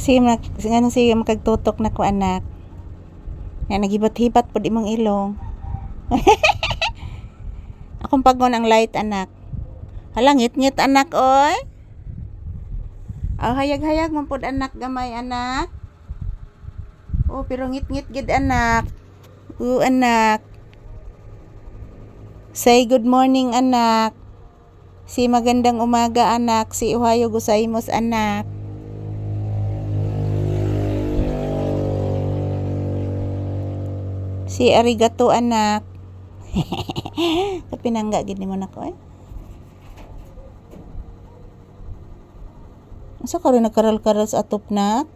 Sige, mag, ano sige, magkagtutok na ko anak. Nga, nagibat-hibat po di mong ilong. Akong pagon ang light anak. Hala, ngit-ngit anak, oy. Oh, hayag-hayag man anak gamay anak. Oh, pero ngit-ngit gid anak. Oo, anak. Say good morning anak. Si magandang umaga anak. Si Uhayo Gusaimos anak. Si arigato anak. Kapinangga gid nimo nako eh. Asa ka rin nagkaral-karal sa atop nak?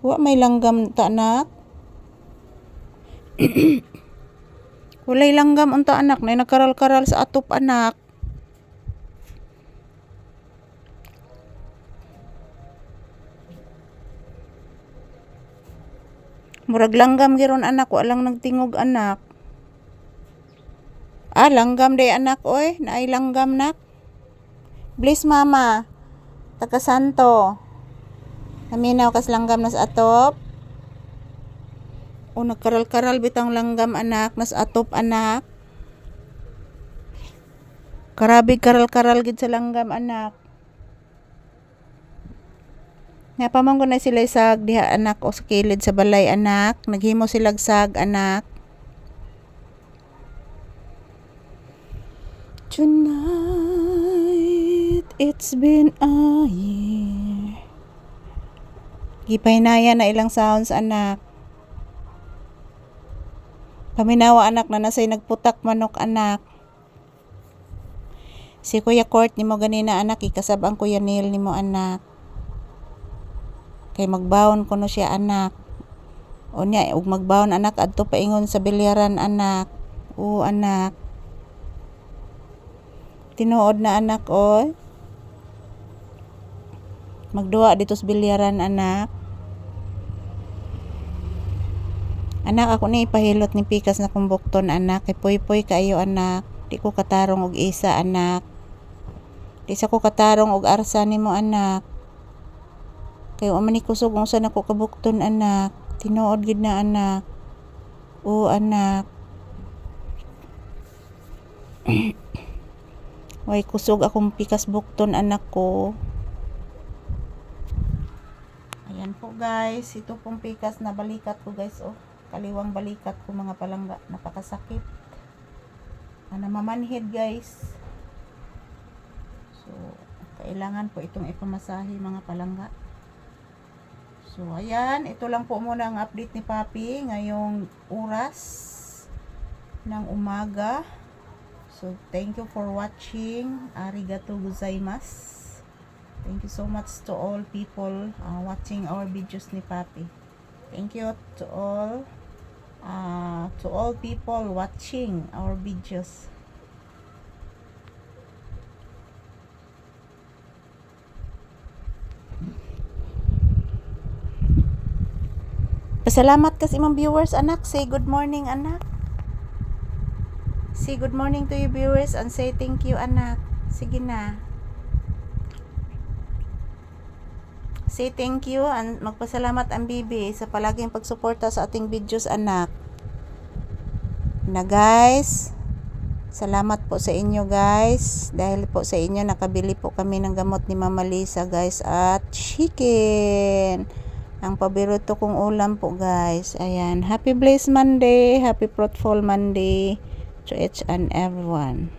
Wa may langgam ta anak. Walay langgam unta anak na nagkaral-karal sa atop anak. Murag langgam giron anak, wa lang nagtingog anak. Ah, langgam day anak oy, naay langgam nak. Bless mama. Taga Santo. Naminaw kas langgam nas atop. O nagkaral-karal bitang langgam anak nas atop anak. Karabig karal-karal gid sa langgam anak. Nga pamangko na sila sag diha anak o sa kilid sa balay anak. Naghimo sila sag anak. Tonight, it's been a year. Gipahinaya na ilang sounds anak. Paminawa anak na nasay nagputak manok anak. Si Kuya Court ni mo ganina anak, ikasab ang Kuya Neil ni mo anak. Kay magbawon ko no siya anak. O niya, ug magbawon anak, adto paingon sa bilyaran anak. Oo anak. Tinuod na anak oy. Magduwa dito sa bilyaran anak. Anak ako ni ipahilot ni Pikas na kumbukton anak. Kay poy-poy kaayo anak. Di ko katarong og isa anak. Di sa ko katarong og arsa nimo anak. Kay wa man ni kusog unsa na ko kabukton anak. Tinuod gid na anak. Oo anak. Way kusog akong pikas bukton anak ko. Ayan po guys, ito pong pikas na balikat ko guys oh. Kaliwang balikat ko mga palangga, napakasakit. Ah, namamanhid guys. So, kailangan po itong ipamasahe mga palangga. So, ayan, ito lang po muna ang update ni Papi ngayong oras ng umaga. So, thank you for watching. Arigato gozaimasu. Thank you so much to all people uh, watching our videos ni Papi. Thank you to all uh, to all people watching our videos. Pasalamat kasi imong viewers anak. Say good morning anak. Say good morning to your viewers and say thank you anak. Sige na. Say thank you and magpasalamat ang bibi sa palaging pagsuporta sa ating videos anak. Na guys, salamat po sa inyo guys. Dahil po sa inyo nakabili po kami ng gamot ni Mama Lisa guys at chicken. Ang paborito kong ulam po guys. Ayan, happy blessed Monday, happy fruitful Monday to each and everyone.